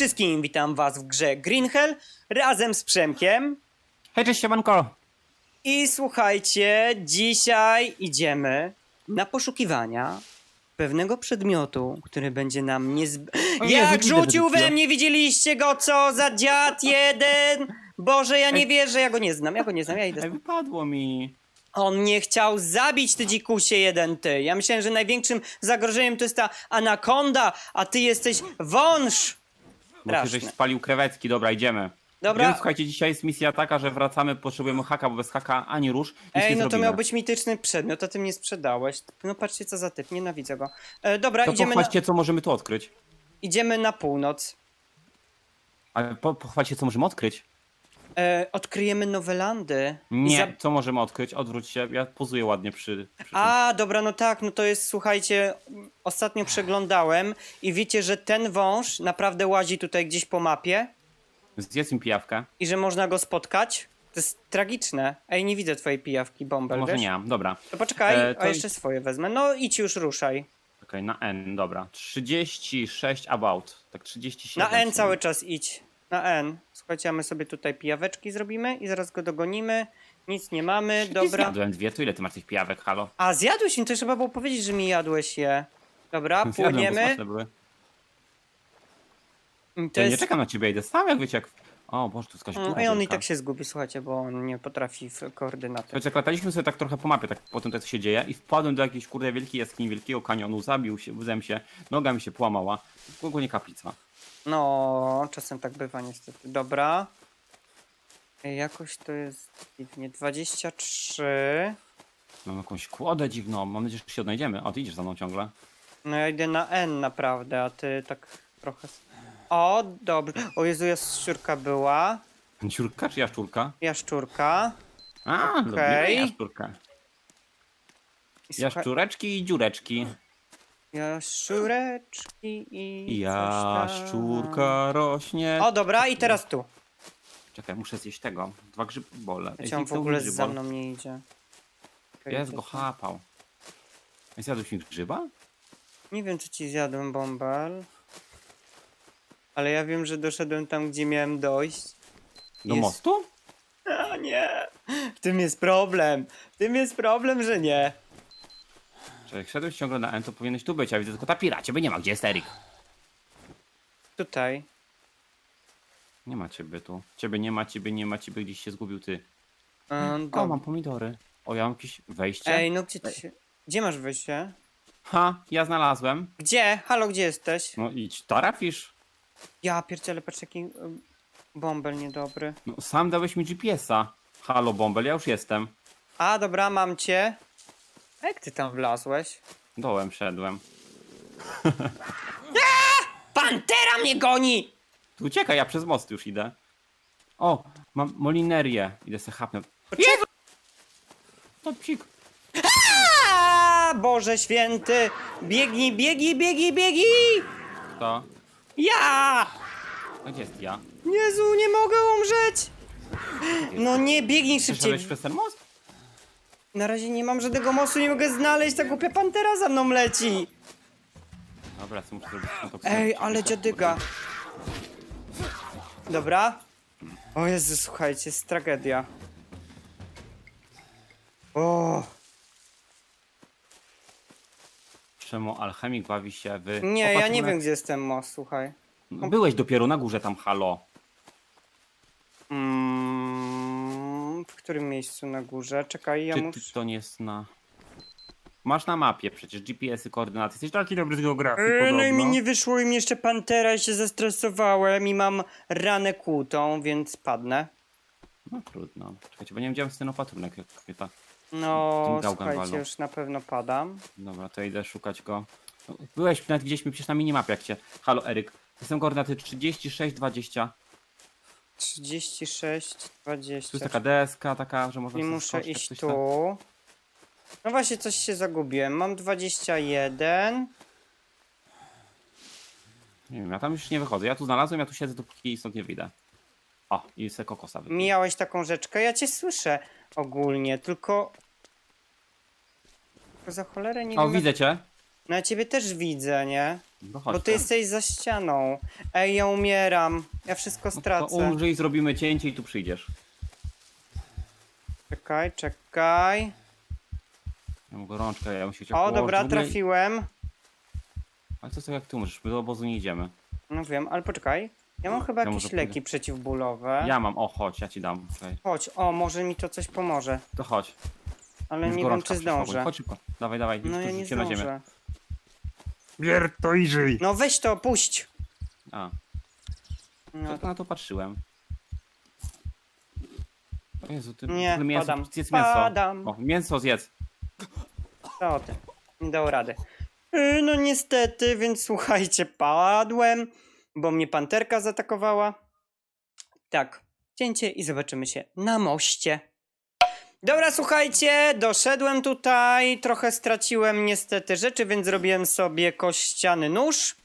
wszystkim, witam was w grze Green Hell razem z Przemkiem. Hej, cześć, siemanko! I słuchajcie, dzisiaj idziemy na poszukiwania pewnego przedmiotu, który będzie nam niezb... Jak widzę, rzucił we mnie, widzieliście go, co za dziad jeden? Boże, ja nie wierzę, ja go nie znam, ja go nie znam, ja idę. Ej, wypadło mi. On mnie chciał zabić, ty dzikusie jeden ty. Ja myślałem, że największym zagrożeniem to jest ta anakonda, a ty jesteś wąż. Bo ty żeś spalił krewetki, dobra, idziemy. Dobra. Więc słuchajcie, dzisiaj jest misja taka, że wracamy, potrzebujemy haka, bo bez haka ani rusz. nic Ej, nie no to zrobimy. miał być mityczny przedmiot, a ty mnie sprzedałeś. No patrzcie co za typ, nienawidzę go. E, dobra, To idziemy na, pochwalcie, co możemy tu odkryć. idziemy na północ. Ale po, pochwalcie, co możemy odkryć. E, odkryjemy nowe landy. I Nie, za- co możemy odkryć? Odwróć się, ja pozuję ładnie przy, przy tym. A, dobra, no tak, no to jest, słuchajcie, ostatnio przeglądałem i wiecie, że ten wąż naprawdę łazi tutaj gdzieś po mapie Zjedz mi pijawkę. i że można go spotkać. To jest tragiczne. Ej, nie widzę twojej pijawki, Bąbel, może wiesz? nie, dobra. To poczekaj, E, to a jeszcze swoje wezmę. No idź już, ruszaj. Okej, na N, dobra. 36 about. Tak 37. Na N cały czas idź. Na N. Słuchajcie, a my sobie tutaj pijaweczki zrobimy i zaraz go dogonimy. Nic nie mamy, dobra. Zjadłem dwie, to ile ty masz tych pijawek, halo? A zjadłeś mi, to trzeba było powiedzieć, że mi jadłeś je. Dobra, Zjadłem, bo płyniemy. smaczne były. I To Ja nie jest... czekam na ciebie, idę sam, jak wiecie, jak... O Boże, tu jest jakaś Mm, dziura I on i wielka. tak się zgubi, słuchajcie, bo on nie potrafi w koordynaty. Słuchajcie, lataliśmy sobie tak trochę po mapie, tak po tym, co się dzieje i wpadłem do jakiejś kurde wielkiej jaskini, wielkiego kanionu, zabił się, wzem się, noga mi się połamała. Ogólnie kaplica. No, czasem tak bywa niestety. Dobra. Jakoś to jest dziwnie. 23. Mam jakąś kłodę dziwną, mam nadzieję, że się odnajdziemy. O, ty idziesz za mną ciągle. No ja idę na N naprawdę, a ty tak trochę... O, dobrze. O Jezu, jaszczurka była. Dziurka czy jaszczurka? Jaszczurka. A, Okej. jaszczurkę. I słuchaj- Jaszczureczki i dziureczki. Jaszczureczki i... coś tam. Jaszczurka rośnie. O, dobra, i teraz tu. Czekaj, muszę zjeść tego. Dwa grzybole. Wiecie, on w ogóle za mną nie idzie. Okej, Jest go chapał. Zjadłeś mi grzyba? Nie wiem, czy ci zjadłem bąbel. Ale ja wiem, że doszedłem tam, gdzie miałem dojść. Do Jest. mostu? A nie! W tym jest problem. W tym jest problem, że nie. Czy jak szedłeś ciągle na N, to powinieneś tu być, a widzę tylko tapira. Ciebie nie ma. Gdzie jest Erik? Tutaj. Nie ma ciebie tu. Ciebie nie ma, ciebie nie ma, ciebie gdzieś się zgubił ty. Um, O, mam pomidory. O, ja mam jakieś wejście. Ej, no gdzie ty się... Gdzie masz wyjście? Ha, ja znalazłem. Gdzie? Halo, gdzie jesteś? No idź, tarafisz. Ja pierdzielę, patrz jaki um, bąbel niedobry. No, sam dałeś mi GPS-a. Halo, Bąbel, ja już jestem. A, dobra, mam cię. A jak ty tam wlazłeś? Dołem szedłem. Pantera mnie goni! Tu uciekaj, ja przez most już idę. O, mam molinerię. Idę se chapnę. Jezu! To psik. A, Boże święty! Biegnij, biegnij, biegnij, biegnij! To. Ja! A gdzie jest ja? Jezu, nie mogę umrzeć! No nie, biegnij szybciej. Przeszedłeś przez ten most? Na razie nie mam żadnego mostu, nie mogę znaleźć, ta głupia pantera za mną leci. Dobra, co muszę zrobić? No to Ej, ale dziadyga. Dobra. O Jezu, słuchajcie, jest tragedia. O, Czemu alchemik bawi się w... nie, O, ja patrz, nie na- wiem, gdzie jest ten most, słuchaj. No, Byłeś dopiero na górze tam, halo. Mm, którym miejscu na górze? Czekaj, ja Czy muszę... ty to nie jest na... Masz na mapie przecież GPS-y, koordynaty. Jesteś taki dobry z geografii, E, no i mi podobno. nie wyszło i mi jeszcze pantera i się zestresowałem i mam ranę kłutą, więc padnę. No trudno. Czekajcie, bo nie wiem, gdzie jest ten opatrunek. jak kobieta. No, Tym gałgan słuchajcie, walą. już na pewno padam. Dobra, to idę szukać go. No, Byłeś, nawet widzieliśmy przecież na minimapie, jak cię... Halo, Eryk. Jestem koordynaty 36, 20. 36, Tu 20. jest taka deska, taka, że można I sobie muszę skoczyć, iść coś tu. tak. No właśnie, coś się zagubiłem. Mam 21. Nie wiem, ja tam już nie wychodzę. Ja tu znalazłem, ja tu siedzę, dopóki stąd nie wyjdę. O, i se kokosa wypiję. Mijałeś taką rzeczkę? Ja cię słyszę ogólnie, tylko... tylko za cholerę nie O, wiem... jak- widzę cię. No ja ciebie też widzę, nie? No chodź. Bo ty jesteś za ścianą. Ej, ja umieram. Ja wszystko No to stracę. umrzyj, zrobimy cięcie i tu przyjdziesz. Czekaj, czekaj. Ja mam gorączkę, ja muszę cię O, położyć. dobra, ogóle- trafiłem. Ale co, co jak ty umrzesz? My do obozu nie idziemy. No wiem, ale poczekaj. Ja mam chyba Ja jakieś może leki przeciwbólowe. Ja mam, o chodź, ja ci dam. Czekaj. Chodź, o, może mi to coś pomoże. To chodź. Ale Już nie wiem, gorączka czy przyszła, bo- zdążę. Chodź szybko. Dawaj, dawaj. No tu ja nie rzućcie na ziemię. zdążę. Bier to i żyj. No weź to, puść. A, No, tylko na to patrzyłem. O Jezu, ty Nie, mięso, padam. zjedz mięso. Padam. O, mięso zjedz. co ty? Nie dał rady. Yy, No niestety, więc słuchajcie, padłem, bo mnie panterka zaatakowała. Tak, cięcie i zobaczymy się na moście. Dobra, słuchajcie, doszedłem tutaj, trochę straciłem niestety rzeczy, więc zrobiłem sobie kościany nóż.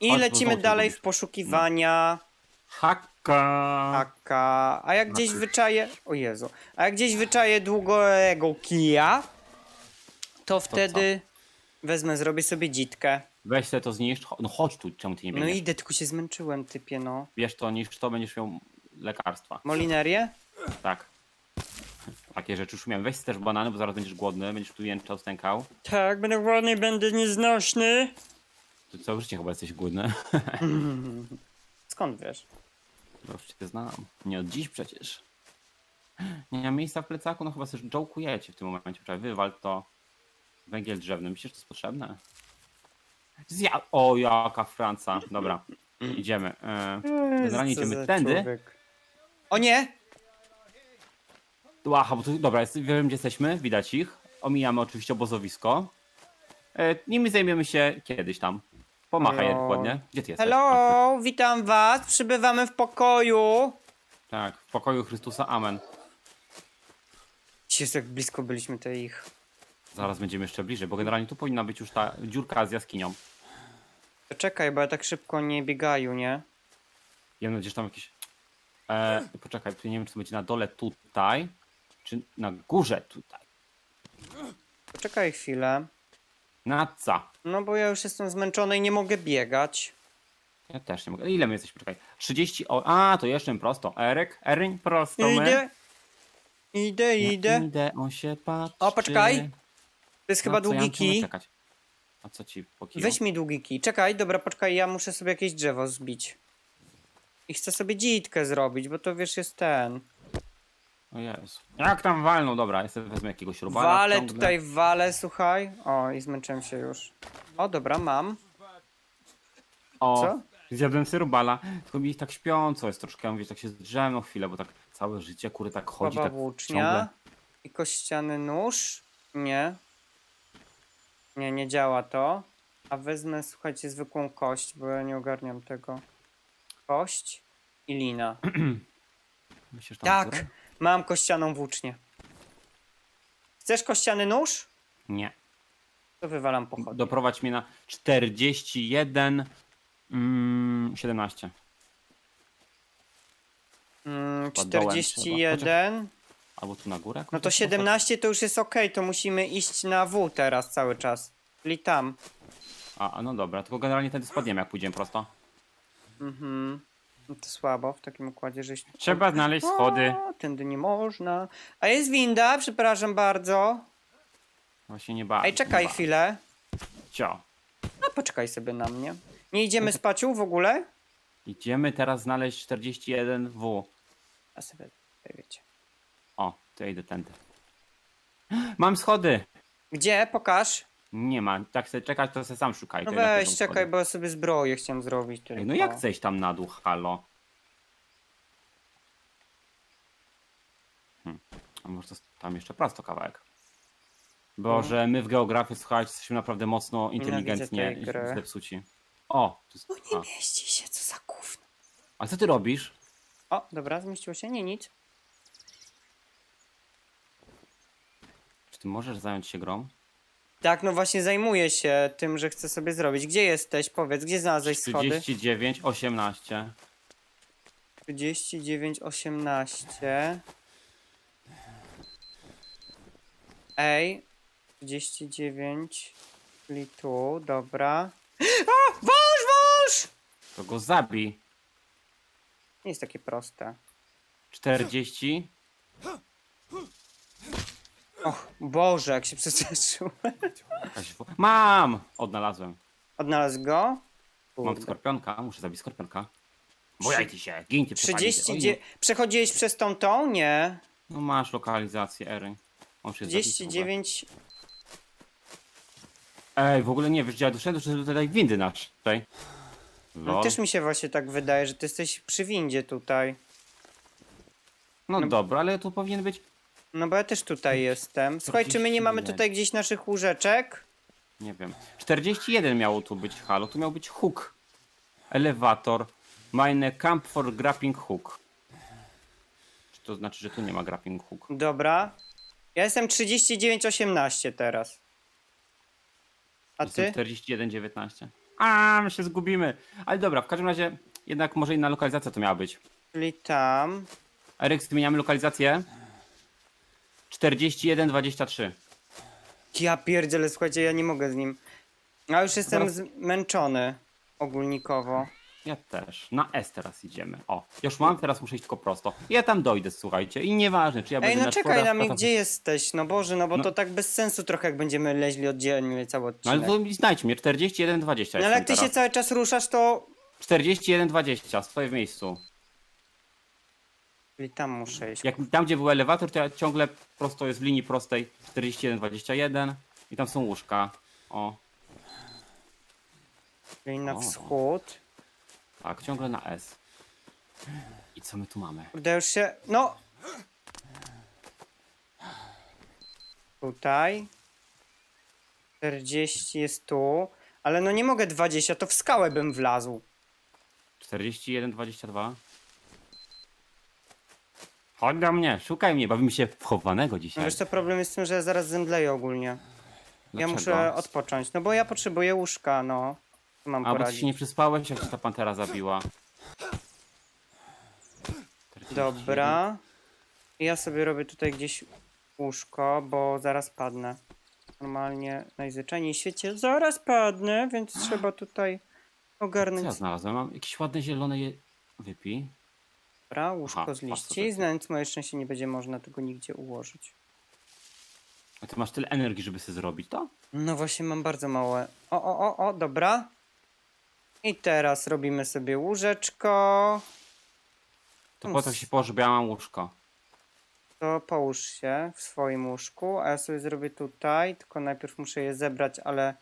I bo lecimy znowu dalej w poszukiwania Haka. haka. A jak gdzieś wyczaję... O Jezu. A jak gdzieś wyczaję długego kija, to wtedy wezmę, zrobię sobie dzitkę. Weź sobie to zniszcz. Cho- No chodź tu, czemu ty nie No biegniesz? idę, tylko się zmęczyłem, typie, no. Wiesz to, niż to będziesz miał lekarstwa. Molinerię? Tak. Takie rzeczy już miałem. Weź też banany, bo zaraz będziesz głodny, będziesz tu jęczał, stękał. Tak, będę głodny, będę nieznośny. Ty całe życie chyba jesteś głodny. Skąd wiesz? Bo już cię znam. Nie od dziś przecież. Nie mam miejsca w plecaku, no chyba sobie jołkujecie w tym momencie. Wczoraj wywal to. Węgiel drzewny. Myślisz, że to jest potrzebne? Zja... O, jaka Franca. Dobra, idziemy. E, generalnie Co idziemy za tędy. człowiek. O nie! Aha, bo tu, dobra, jest, wiem gdzie jesteśmy, widać ich. Omijamy oczywiście obozowisko. E, nimi zajmiemy się kiedyś tam. Pomachaj Hello. dokładnie. Gdzie ty jesteś? A, Hello, witam was, przybywamy w pokoju. ty- tak, w pokoju Chrystusa, amen. Dzisiaj tak blisko byliśmy tej ich. Zaraz będziemy jeszcze bliżej, bo generalnie tu powinna być już ta dziurka z jaskinią. Czekaj, bo ja tak szybko nie biegają, nie? Ja mam gdzieś tam jakieś... E, poczekaj, tu nie wiem, czy to będzie na dole tutaj, czy na górze tutaj. Poczekaj chwilę. Na co? No bo ja już jestem zmęczony i nie mogę biegać. Ja też nie mogę. Ile my jesteśmy? Poczekaj. 30... O, a, to jeszcze prosto. Erek, Eryń, prosto my. Idę. Idę, Ja idę. idę, on się patrzy. O, poczekaj. To jest chyba co, ja długi mam ciągle kij. czekać. A co ci pokiło? Weź mi długi kij. Czekaj, dobra, poczekaj, ja muszę sobie jakieś drzewo zbić. I chcę sobie dzitkę zrobić, bo to wiesz, jest ten. O Jezu. Jak tam walną? Dobra, ja sobie wezmę jakiegoś robala. Wale wciągnę. tutaj, wale, słuchaj. O, i zmęczyłem się już. O, dobra, mam. O, Co? zjadłem sobie robala. Tylko mi tak śpiąco jest troszkę. Mówię, tak się zdrzemną chwilę, bo tak całe życie, kury tak chodzi. Baba tak włócznia. ciągle. I kościany nóż. Nie. Nie, nie działa to. A wezmę, słuchajcie, zwykłą kość, bo ja nie ogarniam tego. Kość i lina. Myślisz, że tam Tak? Mam kościaną włócznię. Chcesz kościany nóż? Nie. To wywalam pochodnie. Doprowadź mnie na 41... Mm, 17. Mm, Chyba dołem 41. Albo tu na górę? No to 17 to już jest ok, to musimy iść na W teraz cały czas. Czyli tam. A, a, no dobra, tylko generalnie wtedy spadniemy, jak pójdziemy prosto. Mhm. No to słabo w takim układzie, żeś... Trzeba znaleźć schody. O, tędy nie można. A jest winda, przepraszam bardzo. Właśnie nie ba. Ej, czekaj nie ba. chwilę. Cio. No poczekaj sobie na mnie. Nie idziemy spać w ogóle? Idziemy teraz znaleźć 41W. A sobie, tutaj wiecie. O, to ja idę tędy. Mam schody! Gdzie? Pokaż. Nie ma. Tak chcę czekać, to sobie sam szukaj. No weź, czekaj, bo ja sobie zbroję chciałem zrobić tylko. Ej, no jak chcesz tam na dół, halo? Hm. A może to tam jeszcze prosto kawałek? Bo No. że my w geografii, słuchajcie, jesteśmy naprawdę mocno inteligentnie tej gry. zepsuci. O, to jest... No nie a. mieści się, co za gówno. A co ty robisz? O, dobra, zmieściło się, nie nic. Czy ty możesz zająć się grą? Tak, no właśnie zajmuję się tym, że chcę sobie zrobić. Gdzie jesteś? Powiedz, gdzie znalazłeś schody? 39, 18. 39, 18. Ej, 39. Czyli tu, dobra. A! Wąż, wąż! To go zabij. Nie jest takie proste. 40. Och, Boże, jak się przestraszył. Jakaś wo- Mam! Odnalazłem. Odnalazł go? Mam Kurde. skorpionka, muszę zabić skorpionka. Bojajcie się, gincie, przepalicie. 30, Oj, dzie- Przechodziłeś przez tą tą? Nie. No masz lokalizację Ery. On się zabity w ogóle. 39. Ej, w ogóle nie, wiesz gdzie ja doszedłem, że tutaj windy naszej. No, Lol. też mi się właśnie tak wydaje, że ty jesteś przy windzie tutaj. No no- dobra, ale tu powinien być... No bo ja też tutaj jestem. Słuchaj, czy my nie mamy 41. tutaj gdzieś naszych łóżeczek? Nie wiem. 41 miało tu być halo, tu miał być hook. Elewator. Mine camp for grappling hook. Czy to znaczy, że tu nie ma grappling hook? Dobra. Ja jestem 39,18 teraz. A Jestem ty? 41, 19. A, my się zgubimy. Ale dobra, w każdym razie jednak może inna lokalizacja to miała być. Czyli tam. Eryk, zmieniamy lokalizację. 41, 23. Ja pierdzielę, słuchajcie, ja nie mogę z nim. A już jestem Zaraz- zmęczony ogólnikowo. Ja też. Na S teraz idziemy. O, już mam, teraz muszę iść tylko prosto. Ja tam dojdę, słuchajcie. I nieważne, czy ja Ej, będę no na czekaj czworach, na mnie, to- gdzie jesteś? No Boże, no bo No. to tak bez sensu trochę, jak będziemy leźli oddzielnie cały No ale odcinek. to znajdź mnie, 41, 20 No ale jestem jak ty się teraz. cały czas ruszasz, to... 41, 20, stoję w miejscu. Czyli tam muszę iść. Jak tam, gdzie był elewator, to ja ciągle prosto jest w linii prostej 41, 21 i tam są łóżka. O, Czyli na O. wschód. tak, ciągle na S. I co my tu mamy? Kurde, już się... No! Tutaj. 40 jest tu. Ale no nie mogę 20, to w skałę bym wlazł. 41, 22. Chodź do mnie, szukaj mnie, bawimy się w chowanego No dzisiaj. wiesz co, problem jest z tym, że ja zaraz zemdleję ogólnie. Ja Dlaczego? muszę odpocząć. No bo ja potrzebuję łóżka, no. Co mam A, bo ty poradzić? się nie przyspałeś, jak cię ta pantera zabiła. 41. Dobra. Ja sobie robię tutaj gdzieś łóżko, bo zaraz padnę. Normalnie najzwyczajniej w świecie zaraz padnę, więc trzeba tutaj Co ogarnąć. ja znalazłem? Mam jakieś ładne zielone je... Wypij. Dobra, łóżko Aha, z masz liści. Znając moje szczęście nie będzie można tego nigdzie ułożyć. A ty masz tyle energii, żeby sobie zrobić to? No właśnie mam bardzo małe. O, o, o, o, dobra. I teraz robimy sobie łóżeczko. To po co się położy, bo ja mam łóżko. To połóż się w swoim łóżku, a ja sobie zrobię tutaj, tylko najpierw muszę je zebrać, ale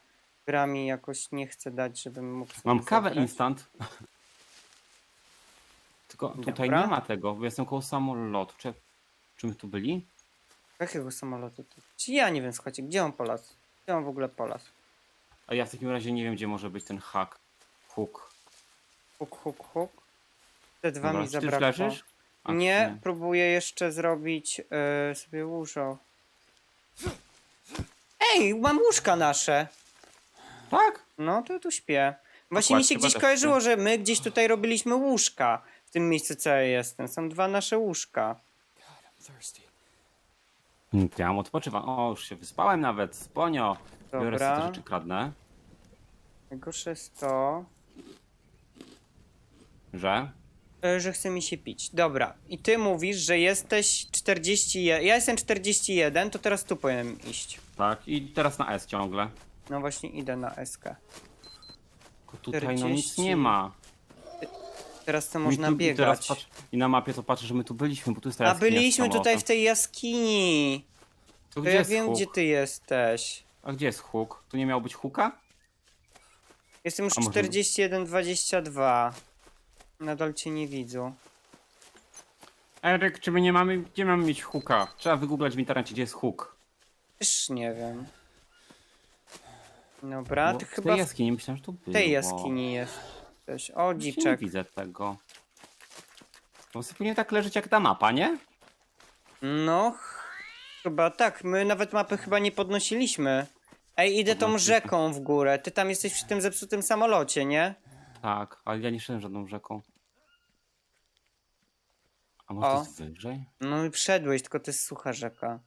gra mi jakoś nie chce dać, żebym mógł sobie Mam kawę zebrać. instant. Tylko tutaj Dobra. nie ma tego, bo jestem koło samolotu. Czy, czy my tu byli? Jakiego samolotu tu? Czy ja nie wiem, słuchajcie, gdzie on polas? Gdzie on w ogóle polas? A ja w takim razie nie wiem, gdzie może być ten hak. Hook. Huk, huk, huk. Te dwa Dobra, mi czy ty zabrakło. leżysz? A, Nie, próbuję jeszcze zrobić e, sobie łóżko. Ej, mam łóżka nasze. Tak? No to tu śpię. Właśnie mi kładź, się chyba gdzieś też kojarzyło, że my gdzieś tutaj robiliśmy łóżka. W tym miejscu, co ja jestem. Są dwa nasze łóżka. Mm, Ja mam odpoczywam. O, już się wyspałem nawet. Sponio. Biorę sobie Dobra. te rzeczy, kradnę. Najgorsze jest to, Że? e, że chce mi się pić. Dobra. I ty mówisz, że jesteś 41. Ja jestem 41, to teraz tu powinienem iść. Tak. I teraz na S ciągle. No właśnie idę na SK. Tylko tutaj no nic 40. nie ma. Teraz to można tu, i, teraz biegać. patrz, I na mapie to patrzę, że my tu byliśmy, bo tu jest ta A jaskinia byliśmy tutaj w tej jaskini. To To gdzie ja jest wiem, hook? gdzie ty jesteś. A gdzie jest hook? Tu nie miał być hooka? Jestem już A może- 41-22. Nadal cię nie widzę. Eryk, czy my nie mamy, gdzie mamy mieć hooka? Trzeba wygooglać w internecie, gdzie jest hook. Też nie wiem. Dobra, Bo ty w chyba tej w jaskini myślałem, że tu było. tej jaskini jest. Coś. O, Właśnie Nie dziczek. widzę tego. To sobie powinien tak leżeć jak ta mapa, nie? No, ch- chyba tak. My nawet mapy chyba nie podnosiliśmy. Ej, idę tą Podnosiliśmy. rzeką w górę. Ty tam jesteś przy tym zepsutym samolocie, nie? Tak, ale ja nie szedłem żadną rzeką. A może O. to jest wyżej? No i wszedłeś, tylko to jest sucha rzeka.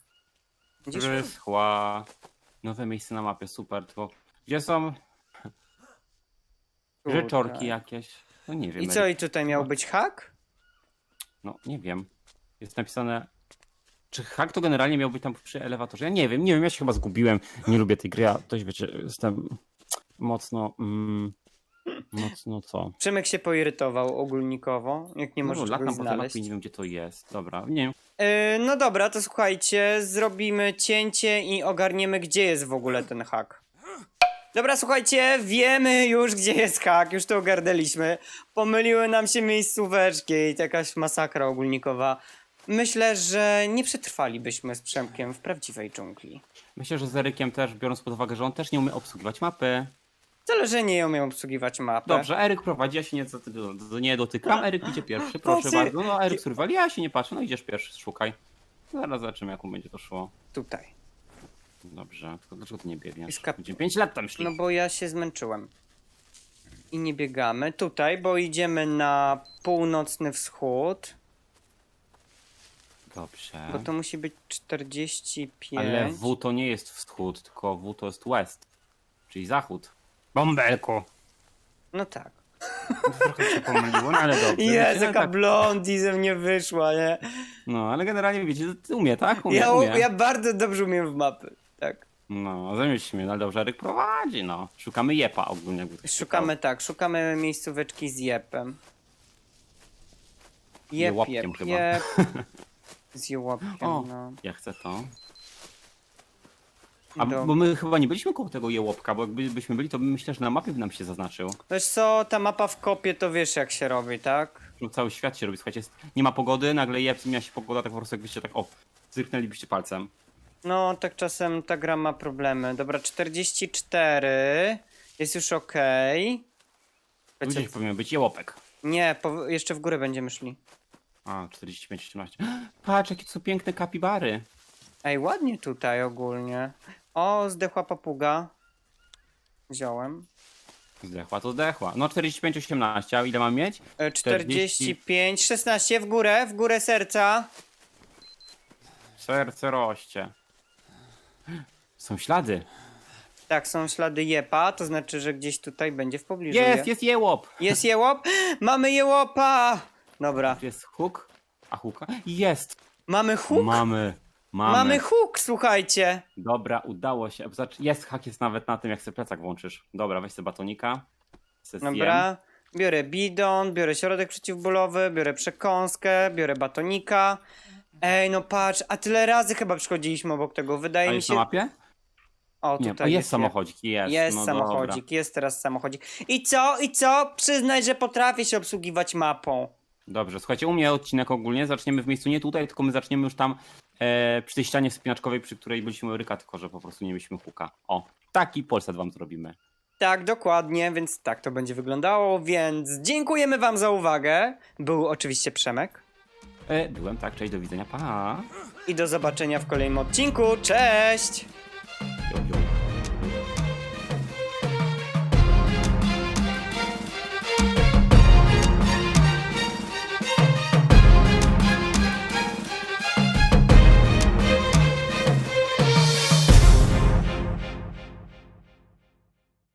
Gdzieś... Wyschła. Nowe miejsce na mapie, super, tylko Gdzie są Rzeczorki jakieś? No nie wiem. I co, i tutaj miał być hak? No nie wiem. Jest napisane... Czy hak to generalnie miał być tam przy elewatorze? Ja nie wiem, nie wiem, ja się chyba zgubiłem. Nie lubię tej gry, ja dość wiecie, jestem mocno... Mm, mocno co? Przemek się poirytował ogólnikowo, jak nie no, może latam po znaleźć. mapie nie wiem gdzie to jest. Dobra, nie wiem. Yy, no dobra, to słuchajcie, zrobimy cięcie i ogarniemy, gdzie jest w ogóle ten hak. Dobra, słuchajcie, wiemy już, gdzie jest hak, już to ogarnęliśmy. Pomyliły nam się miejscóweczki i jakaś masakra ogólnikowa. Myślę, że nie przetrwalibyśmy z Przemkiem w prawdziwej dżungli. Myślę, że z Erykiem też, biorąc pod uwagę, że on też nie umie obsługiwać mapy. Tyle, że nie umiem obsługiwać mapy. Dobrze, Eryk prowadzi, ja się nie, do, do, do, nie dotykam. Eryk idzie pierwszy, proszę Pomocy. bardzo. No, Eryk survival, ja się nie patrzę, no idziesz pierwszy, szukaj. Zaraz zobaczymy, jak mu będzie to szło. Tutaj. Dobrze, tylko dlaczego ty nie biegniesz? Jest kap- Będziemy 5 lat tam szli. No bo ja się zmęczyłem. I nie biegamy. Tutaj, bo idziemy na północny wschód. Dobrze. Bo to musi być 45. Ale W to nie jest wschód, tylko W to jest west, czyli zachód. Bąbelku. No tak. Trochę się pomyliło, no ale dobrze. Wiecie, no, jaka tak. blondi ze mnie wyszła, nie? No, ale generalnie wiecie, ty umie, tak? Umie, Ja, umie. ja bardzo dobrze umiem w mapy. Tak. No, zamieść mnie, no dobrze, Eryk prowadzi, no. Szukamy jepa ogólnie. Jakby ktoś Szukamy tak, szukamy miejscóweczki z jepem. Jep, Jełopkiem jep, chyba. jep. Z jełopkiem, O. no. Ja chcę to. A bo my chyba nie byliśmy koło tego jełopka, bo jakbyśmy byli, to myślę, że na mapie by nam się zaznaczył. Wiesz co, ta mapa w kopie to wiesz jak się robi, tak? Że Cały świat się robi, słuchajcie, jest, nie ma pogody, nagle jeb, zmienia się pogoda, tak po prostu jakbyście tak, o, zyrknęlibyście palcem. No, tak czasem ta gra ma problemy. Dobra, 44. Jest już okej. Tu Wiecie- gdzieś powinien być jełopek. Nie, po, jeszcze w górę będziemy szli. A, 45, 18. Patrz, jakie to są piękne kapibary. Ej, ładnie tutaj ogólnie. O, zdechła papuga. Wziąłem. Zdechła to zdechła. No 45, 18, a ile mam mieć? E, 45, 16 w górę, w górę serca. Serce roście. Są ślady. Tak, są ślady jepa, to znaczy, że gdzieś tutaj będzie w pobliżu. Jest, je. jest jełop. Jest jełop? Mamy jełopa! Dobra, Tu jest huk. A huka? Jest. mamy huk? Mamy. Mamy. Mamy huk, słuchajcie. Dobra, udało się. Jest hak jest nawet na tym, jak sobie plecak włączysz. Dobra, weź sobie batonika. Se zjem. Dobra, biorę bidon, biorę środek przeciwbólowy, biorę przekąskę, biorę batonika. Ej, no patrz, a tyle razy chyba przychodziliśmy obok tego, wydaje A mi jest się... na mapie? O, Nie, jest samochodzik, jest. Jest no samochodzik, Dobra. jest teraz samochodzik. I co, i co? Przyznaj, że potrafię się obsługiwać mapą. Dobrze, słuchajcie, u mnie odcinek ogólnie zaczniemy w miejscu nie tutaj, tylko my zaczniemy już tam e, przy tej ścianie wspinaczkowej, przy której byliśmy Ryka, tylko że po prostu nie mieliśmy huka. O, taki Polsat wam zrobimy. Tak, dokładnie, więc tak to będzie wyglądało, więc dziękujemy wam za uwagę. Był oczywiście Przemek. E, byłem, tak, cześć, do widzenia, pa. I do zobaczenia w kolejnym odcinku. Cześć! Jo, jo.